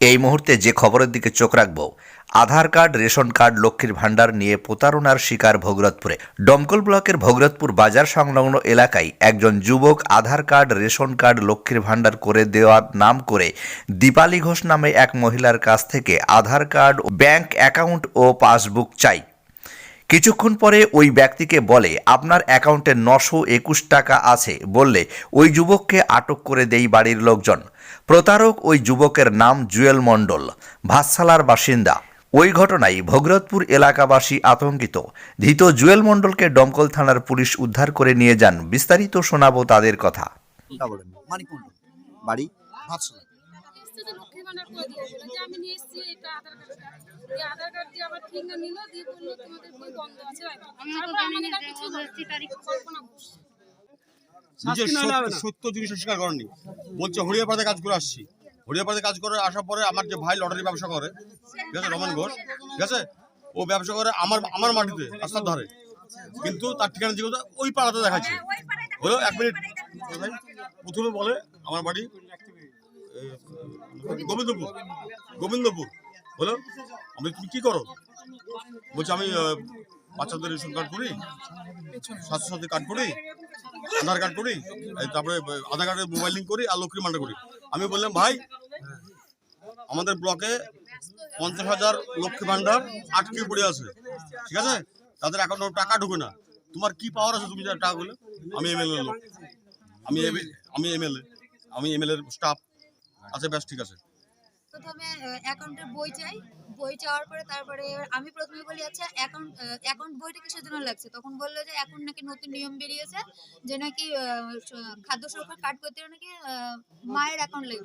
এই মুহূর্তে যে খবরের দিকে চোখ রাখব, আধার কার্ড, রেশন কার্ড, লক্ষ্মীর ভাণ্ডার নিয়ে প্রতারণার শিকার ভগরতপুরে ডমকল ব্লকের ভগরতপুর বাজার সংলগ্ন এলাকায় একজন যুবক আধার কার্ড, রেশন কার্ড, লক্ষ্মীর ভাণ্ডার করে দেওয়ার নাম করে দীপালি ঘোষ নামে এক মহিলার কাছ থেকে আধার কার্ড, ব্যাংক অ্যাকাউন্ট ও পাসবুক চাই। কিছুক্ষণ পরে ওই ব্যক্তিকে বলে আপনার অ্যাকাউন্টে নশো একুশ টাকা আছে। বললে ওই যুবককে আটক করে দেই বাড়ির লোকজন। প্রতারক ওই যুবকের নাম জুয়েল মণ্ডল ভাতসালার বাসিন্দা। ওই ঘটনায় ভগরতপুর এলাকাবাসী আতঙ্কিত। ধৃত জুয়েল মণ্ডলকে ডমকল থানার পুলিশ উদ্ধার করে নিয়ে যান। বিস্তারিত শোনাবো তাদের কথা। মন্ডল বাড়ি? ভাতশালা? নিল দিয়ে বলল তোমাদের বই বন্ধ আছে তারপর আমাদের আর কিছু কল্পনা নিজের সত্য- জিনিস স্বীকার করেননি। বলছে হরিয়াপাড়াতে কাজ করে আসছি। হরিয়াপাড়াতে কাজ করে আসার পরে আমার যে ভাই লটারি ব্যবসা করে ঠিক আছে রমন ঘোষ ঠিক আছে ও ব্যবসা করে আমার আমার মাটিতে রাস্তার ধারে। কিন্তু তার ঠিকানা তো ওই পাড়াতে দেখাচ্ছে। হলো এক মিনিট। প্রথমে বলে আমার বাড়ি গোবিন্দপুর গোবিন্দপুর। হলো আমি তুমি কি করো? বলছি, আমি বাচ্চাদের রেশন কার্ড করি স্বাস্থ্য সাথী কার্ড করি, আধার কার্ড করি তারপরে আধার কার্ডে মোবাইল লিঙ্ক করি, আর লক্ষ্মী ভান্ডার করি। আমি বললাম, ভাই, আমাদের ব্লকে পঞ্চাশ হাজার লক্ষ্মী ভান্ডার আটকে পড়ে আছে, ঠিক আছে? তাদের অ্যাকাউন্টে টাকা ঢুকে না। তোমার কি পাওয়ার আছে তুমি টাকা বলে? আমি এমএলএ লোক। আমি আমি এমএলএ আমি এমএলএ স্টাফ আচ্ছা বেশ ঠিক আছে। প্রথমে অ্যাকাউন্টের বই চাই। বই চাওয়ার পরে তারপরে আমি প্রথমে বলি আচ্ছা অ্যাকাউন্ট অ্যাকাউন্ট বইটা কিসের জন্য লাগছে? তখন বলল যে এখন নাকি নতুন নিয়ম বেরিয়েছে যে নাকি খাদ্য সুরক্ষা কার্ড করতে নাকি মায়ের অ্যাকাউন্ট লাগবে।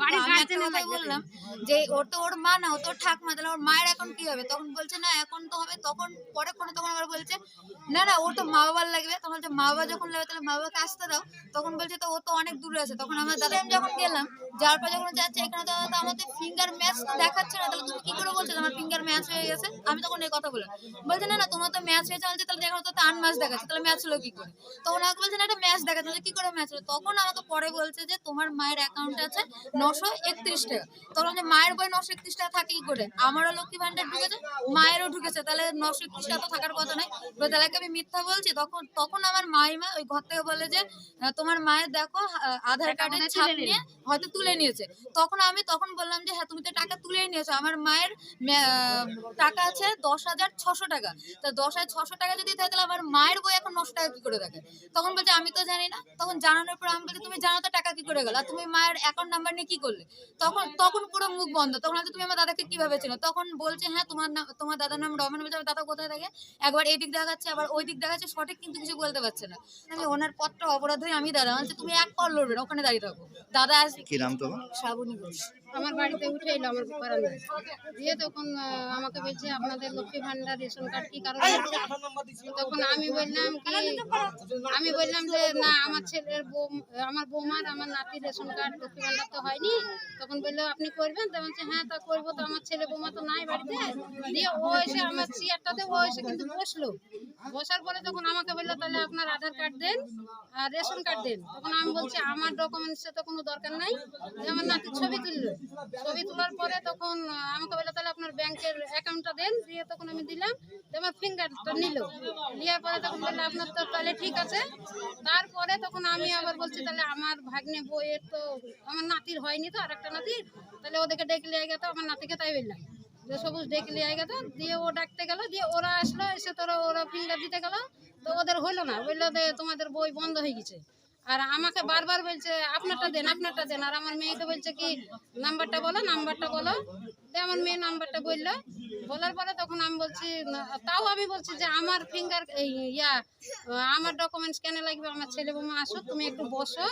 বললাম যে ওর তো ওর মা না ও তো ঠাকমা তাহলে ওর মায়ের অ্যাকাউন্ট কি হবে? তখন বলছে না এখন তো হবে। তখন পরে কোনো তখন আবার বলছে না না ওর তো মা বাবার লাগবে। তখন বলছে মা বাবা যখন লাগবে তাহলে মা বাবাকে আসতে দাও। তখন বলছে তো ও তো অনেক দূরে আছে। তখন আমার দাদা আমি যখন গেলাম যাওয়ার পর যখন যাচ্ছে এখানে তো আমাদের ফিঙ্গার ম্যাচ দেখাচ্ছে না। তাহলে তুমি কি করে বলছো আমার ফিঙ্গার ম্যাচ হয়ে গেছে? আমি তখন এই কথা বলে বলছে না না তোমার তো ম্যাচ হয়েছে বলছে তাহলে দেখো তো আন ম্যাচ দেখাচ্ছে তাহলে ম্যাচ হলো কি করে? তখন আমাকে বলছে না এটা ম্যাচ দেখাচ্ছে। কি করে ম্যাচ হলো? তখন আমাকে পরে বলছে যে তোমার মায়ের অ্যাকাউন্ট আছে নশো একত্রিশ টাকা। তখন যে মায়ের বই নশো একত্রিশ টাকা থাকে কি করে? আমারও লক্ষ্মী ভান্ডার ঢুকেছে মায়েরও ঢুকেছে। তাহলে নশো একত্রিশ টাকা তো থাকার কথা নয়। এবার তাহলে আমি মিথ্যা বলছি? তখন তখন আমার মাইমা ওই ঘর থেকে বলে যে তোমার মায়ের দেখো আধার কার্ডের ছাপ নিয়ে হয়তো তুলে নিয়েছে। তখন আমি তখন বললাম যে হ্যাঁ তুমি তো টাকা তুলে নিয়েছো। আমার মায়ের টাকা আছে দশ হাজার ছশো টাকা। তা দশ হাজার ছশো টাকা যদি থাকে, তাহলে আমার মায়ের বই এখন নশো টাকা কি করে থাকে? তখন বলছে, আমি তো জানি না। তখন জানানোর পর আমি বলছি, তুমি জানো তো টাকা কি করে গেল? আর তুমি মায়ের অ্যাকাউন্ট নাম্বার নিয়ে কি করলে? তখন তখন পুরো মুখ বন্ধ। তখন হয়তো তুমি আমার দাদাকে কীভাবে চেনো? তখন বলছে হ্যাঁ তোমার নাম তোমার দাদার নাম রমেন বলছে। আমার দাদা কোথায় থাকে? একবার এই দিক দেখাচ্ছে, আবার ওই দিক দেখাচ্ছে। সঠিক কিন্তু কিছু বলতে পারছে না। আমি ওনার পথটা অপরাধ হয়ে আমি দাদা বলছে, তুমি এক পর লড়বে ওখানে দাঁড়িয়ে থাকো। দাদা আসবে নাম তোমার? শ্রাবণী ঘোষ। আমার বাড়িতে উঠে এলো, আমার বারান্দায় দিয়ে তখন আমাকে বলছে, আপনাদের লক্ষ্মী ভান্ডার রেশন কার্ড কি কারণে তখন আমি বললাম কি, আমি বললাম যে, না, আমার ছেলের বউ, আমার বৌমার, আমার নাতির রেশন কার্ড লক্ষ্মী ভান্ডার তো হয়নি। তখন বলল, আপনি করবেন? তো বলছে হ্যাঁ তা করব, তো আমার ছেলে বৌমা তো নাই বাড়িতে। দিয়ে ও এসে আমার চেয়ারটাতে, ও এসে কিন্তু বসল। বসার পরে তখন আমাকে বলল, তাহলে আপনার আধার কার্ড দেন আর রেশন কার্ড দেন। তখন আমি বলছি, আমার ডকুমেন্টসে তো কোনো দরকার নাই। আমার নাতির ছবি তুললো। ছবি তোলার পরে তখন আমাকে বলল, তাহলে আপনার ব্যাংকের অ্যাকাউন্টটা দেন। দিয়ে তখন আমি দিলাম ফিঙ্গারটা নিল। নেওয়ার পরে তখন বলল, আপনার তো তাহলে ঠিক আছে। তারপরে তখন আমি আবার বলছি, তাহলে আমার ভাগ্নে বইয়ের তো, আমার নাতির হয়নি তো আর একটা নাতির? তাহলে ওদেরকে ডেকে লিয়ে গেতো আমার নাতিকে তাই বললাম। যে সবুজ ডেকে লিয়ে গেতো দিয়ে ও ডাকতে গেল, দিয়ে ওরা আসলো, এসে তোরা ওরা ফিঙ্গার দিতে গেল। তো ওদের হলো না, বলল তোমাদের বই বন্ধ হয়ে গেছে। আর আমাকে বারবার বলছে, আপনারটা দেন আপনারটা দেন। আর আমার মেয়েকে বলছে কি, নাম্বারটা বলো নাম্বারটা বলো। আমার মেয়ে নাম্বারটা বলল। বলার পরে তখন আমি বলছি তাও আমি বলছি যে আমার ফিঙ্গার ইয়া, আমার ডকুমেন্টস কেন লাগবে? আমার ছেলে বৌমা আসো, তুমি একটু বসো।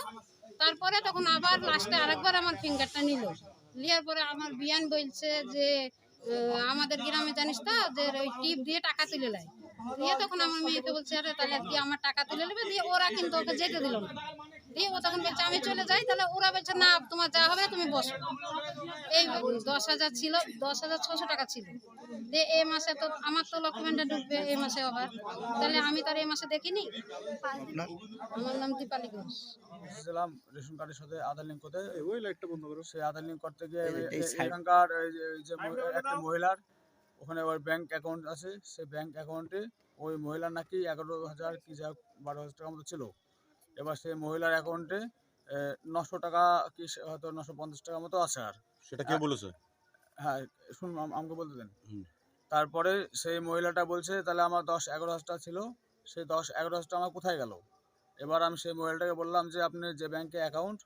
তারপরে তখন আবার লাস্টে আরেকবার আমার ফিঙ্গারটা নিল। নেওয়ার পরে আমার বিয়ান বলছে যে আমাদের গ্রামে জানিস তো, যে ওই টিপ দিয়ে টাকা তুলে নেয়। দিয়ে তখন আমার মেয়েকে বলছে আরে তাহলে কি আমার টাকা তুলে নেবে দিয়ে ওরা কিন্তু ওকে যেতে দিল না। দিয়ে ও তখন বলছে আমি চলে যাই তাহলে ওরা বলছে না তোমার যা হবে তুমি বসো। এই দশ হাজার ছিল দশ হাজার ছশো টাকা ছিল। দিয়ে এই মাসে তো আমার তো লক্ষ্মীভান্ডার ঢুকবে এই মাসে আবার। তাহলে আমি তো আর এই মাসে দেখিনি। আমার নাম দীপালি ঘোষ। এসেছিলাম রেশন কার্ডের সাথে আধার লিঙ্ক করতে। ওই লাইটটা বন্ধ করো। সেই আধার লিঙ্ক করতে গিয়ে এখানকার যে একটা মহিলার ওখানে ওর ব্যাংক অ্যাকাউন্ট আছে সেই ব্যাংক অ্যাকাউন্টে ওই মহিলার নাকি এগারো হাজার কি যা বারো হাজার টাকা মতো ছিল। এবার সেই মহিলার অ্যাকাউন্টে নশো টাকা কি সে- হয়তো নশো পঞ্চাশ টাকা মতো আছে আর। সেটা কে বলেছে? হ্যাঁ শুনুন আমাকে বলতে দেন। তারপরে সেই মহিলাটা বলছে তাহলে আমার দশ এগারো হাজার টাকা ছিল সেই দশ এগারো হাজার টাকা আমার কোথায় গেল? এবার আমি সেই মহিলাটাকে বললাম যে আপনি যে ব্যাংকে অ্যাকাউন্ট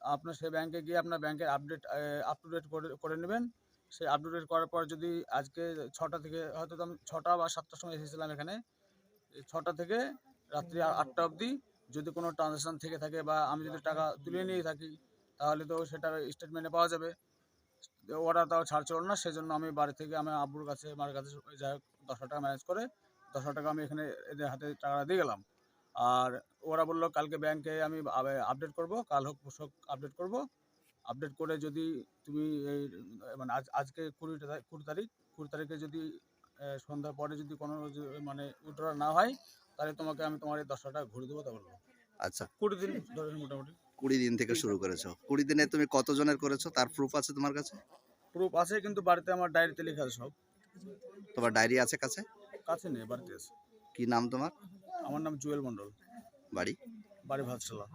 আপনার সেই ব্যাংকে গিয়ে আপনার ব্যাংকের আপডেট আপ টু ডেট করে করে নেবেন সেই আপ টু ডেট করার পর যদি আজকে ছটা থেকে, হয়তো আমি ছটা বা সাতটার সময় এসেছিলাম এখানে। ছটা থেকে রাত্রি আটটা অবধি যদি কোনো ট্রানজ্যাকশান থেকে থাকে বা আমি যদি টাকা তুলে নিয়ে থাকি, তাহলে তো সেটা স্টেটমেন্টে পাওয়া যাবে। ওরা তাও ছাড় ছিল না, সেজন্য আমি বাড়ি থেকে আমি আব্বুর কাছে, মার কাছে যাই হোক, দশ টাকা ম্যানেজ করে, দশ টাকা আমি এখানে এদের হাতে টাকাটা দিয়ে গেলাম। আর ওরা বলল, কালকে ব্যাংকে আমি আপডেট করব, কাল হোক হোক আপডেট করব। আপডেট করে যদি তুমি এই মানে আজ আজকে কুড়ি তারিখ কুড়ি তারিখ কুড়ি তারিখে যদি সন্ধ্যার পরে যদি কোনো মানে উইথড্র না হয় তাহলে তোমাকে আমি তোমার এই দশ হাজার টাকা ঘুরে দেবো তা বলব। আচ্ছা। কুড়ি দিন ধরে মোটামুটি। কুড়ি দিন থেকে শুরু করেছ। কুড়ি দিনে তুমি কতজনের করেছ? তার প্রুফ আছে তোমার কাছে? প্রুফ আছে কিন্তু বাড়িতে আমার ডায়েরিতে লেখা আছে সব। তোমার ডায়েরি আছে কাছে? কাছে নেই বাড়িতে আছে। কি নাম তোমার? আমার নাম জুয়েল মণ্ডল। বাড়ি? বাড়ি ভাতশালা।